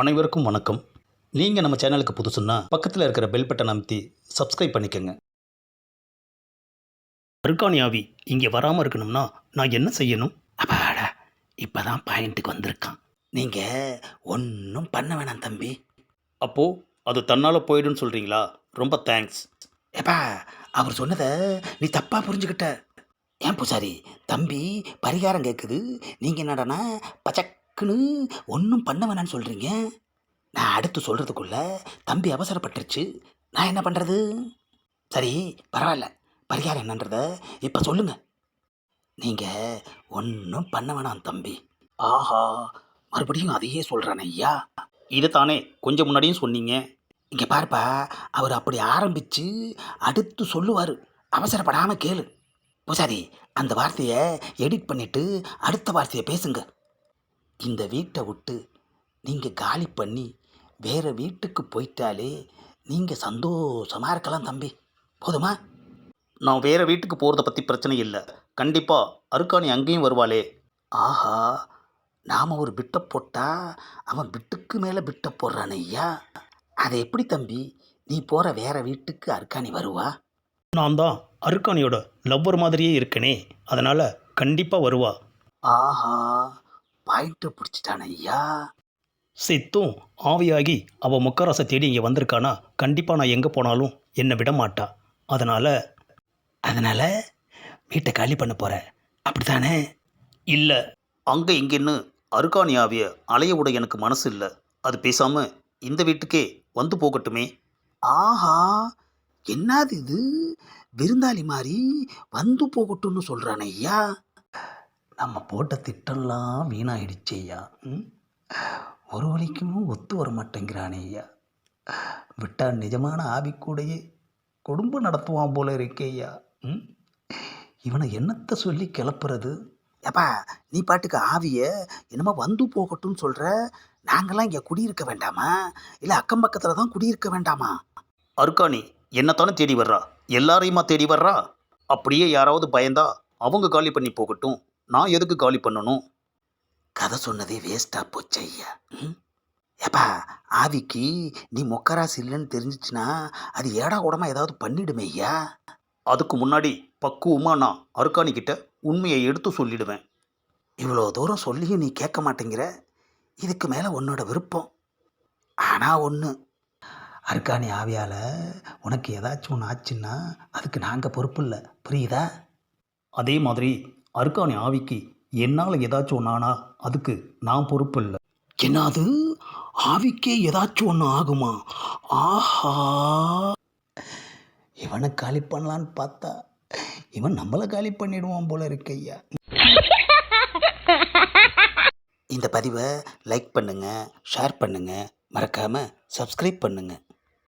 அனைவருக்கும் வணக்கம். நீங்கள் நம்ம சேனலுக்கு புதுசுன்னா பக்கத்தில் இருக்கிற பெல் பட்டன் அமைத்தி சப்ஸ்கிரைப் பண்ணிக்கோங்க. அருக்காணியாவி இங்கே வராமல் இருக்கணும்னா நான் என்ன செய்யணும்? அப்பாடா இப்போ தான் பாயிண்ட்டுக்கு வந்திருக்கான். நீங்கள் ஒன்றும் பண்ண வேணாம் தம்பி. அப்போது அது தன்னால் போயிடுன்னு சொல்கிறீங்களா ரொம்ப தேங்க்ஸ் ஏப்பா அவர் சொன்னதை நீ தப்பாக புரிஞ்சுக்கிட்ட. ஏன் பூசாரி தம்பி பரிகாரம் கேட்குது நீங்கள் என்னடானா டக்குன்னு ஒன்றும் பண்ண வேணாம்னு சொல்கிறீங்க நான் அடுத்து சொல்கிறதுக்குள்ள தம்பி அவசரப்பட்டுருச்சு. நான் என்ன பண்ணுறது சரி பரவாயில்ல. பரிகாரம் என்னன்றத இப்போ சொல்லுங்கள் நீங்கள் ஒன்றும் பண்ண வேணாம் தம்பி. ஆஹா மறுபடியும் அதையே சொல்கிறானே ஐயா. இதை தானே கொஞ்சம் முன்னாடியும் சொன்னீங்க. இங்கே பாருப்பா அவர் அப்படி ஆரம்பித்து அடுத்து சொல்லுவார். அவசரப்படாமல் கேளு. பூசாரி அந்த வார்த்தையை எடிட் பண்ணிவிட்டு அடுத்த வார்த்தையை பேசுங்க. இந்த வீட்டை விட்டு நீங்கள் காலி பண்ணி வேறு வீட்டுக்கு போயிட்டாலே நீங்கள் சந்தோஷமாக இருக்கலாம் தம்பி. போதுமா? நான் வேறு வீட்டுக்கு போகிறத பற்றி பிரச்சனை இல்லை. கண்டிப்பாக அருக்காணி அங்கேயும் வருவாளே. ஆஹா நாம் ஒரு பிட்டை போட்டால் அவன் பிட்டுக்கு மேலே பிட்டை போடுறானே ஐயா. அது எப்படி தம்பி நீ போகிற வேற வீட்டுக்கு அருக்காணி வருவா? நான் தான் அருக்காணியோட லவ்வர் மாதிரியே இருக்கனே அதனால் கண்டிப்பாக வருவா. ஆஹா பாயிண்ட்டு பிடிச்சிட்டான ஐயா. சித்தும் ஆவியாகி அவள் முக்கராசை தேடி இங்கே வந்திருக்கானா? கண்டிப்பாக நான் எங்கே போனாலும் என்னை விட மாட்டா. அதனால் அதனால் வீட்டை காலி பண்ண போகிற அப்படி தானே இல்லை. அங்கே இங்கேன்னு அருக்காணி ஆவிய அலைய விட எனக்கு மனசு இல்லை. அது பேசாமல் இந்த வீட்டுக்கே வந்து போகட்டுமே. ஆஹா என்னது இது? விருந்தாளி மாதிரி வந்து போகட்டும்னு சொல்கிறானே ஐயா. நம்ம போட்ட திட்டம்லாம் வீணாயிடுச்சு ஐயா ம்? ஒரு வழிக்கும் ஒத்து வர மாட்டேங்கிறானே ஐயா. விட்டா நிஜமான ஆவிக்கூடையே குடும்பம் நடத்துவான் போல இருக்கே ஐயா. ம்? இவனை என்னத்தை சொல்லி கிளப்புறது? ஏப்பா நீ பாட்டுக்கு ஆவிய என்னமோ வந்து போகட்டும்னு சொல்கிற நாங்களாம் இங்கே குடியிருக்க வேண்டாமா? இல்லை அக்கம் பக்கத்தில் தான் குடியிருக்க வேண்டாமா? அருக்காணி என்னத்தானே தேடி வர்றா? எல்லாரையுமா தேடி வர்றா? அப்படியே யாராவது பயந்தா அவங்க காலி பண்ணி போகட்டும். நான் எதுக்கு காலி பண்ணணும்? கதை சொன்னதே வேஸ்ட்டாக போச்சு ஐயா. ஏப்பா ஆவிக்கு நீ மொக்கராசு இல்லைன்னு தெரிஞ்சிச்சுன்னா அது ஏடா கூடமா ஏதாவது பண்ணிடுமே ஐயா. அதுக்கு முன்னாடி பக்குவமாக நான் அருக்காணிக்கிட்ட உண்மையை எடுத்து சொல்லிடுவேன். இவ்வளோ தூரம் சொல்லியும் நீ கேட்க மாட்டேங்கிற. இதுக்கு மேலே உன்னோட விருப்பம். ஆனால் ஒன்று அருக்காணி ஆவியால் உனக்கு ஏதாச்சும் ஒன்று ஆச்சுன்னா அதுக்கு நாங்கள் பொறுப்பு இல்லை. புரியுதா? அதே மாதிரி அருக்காணி ஆவிக்கு என்னால் ஏதாச்சும் ஒன்றானா ஆனா அதுக்கு நான் பொறுப்பு இல்லை. என்னது? ஆவிக்கே ஏதாச்சும் ஒன்று ஆகுமா? ஆஹா. இவனை காலி பண்ணலான்னு பார்த்தா இவன் நம்மளை காலி பண்ணிடுவான் போல இருக்கு ஐயா. இந்த பதிவை லைக் பண்ணுங்கள் ஷேர் பண்ணுங்கள் மறக்காமல் சப்ஸ்கிரைப் பண்ணுங்கள்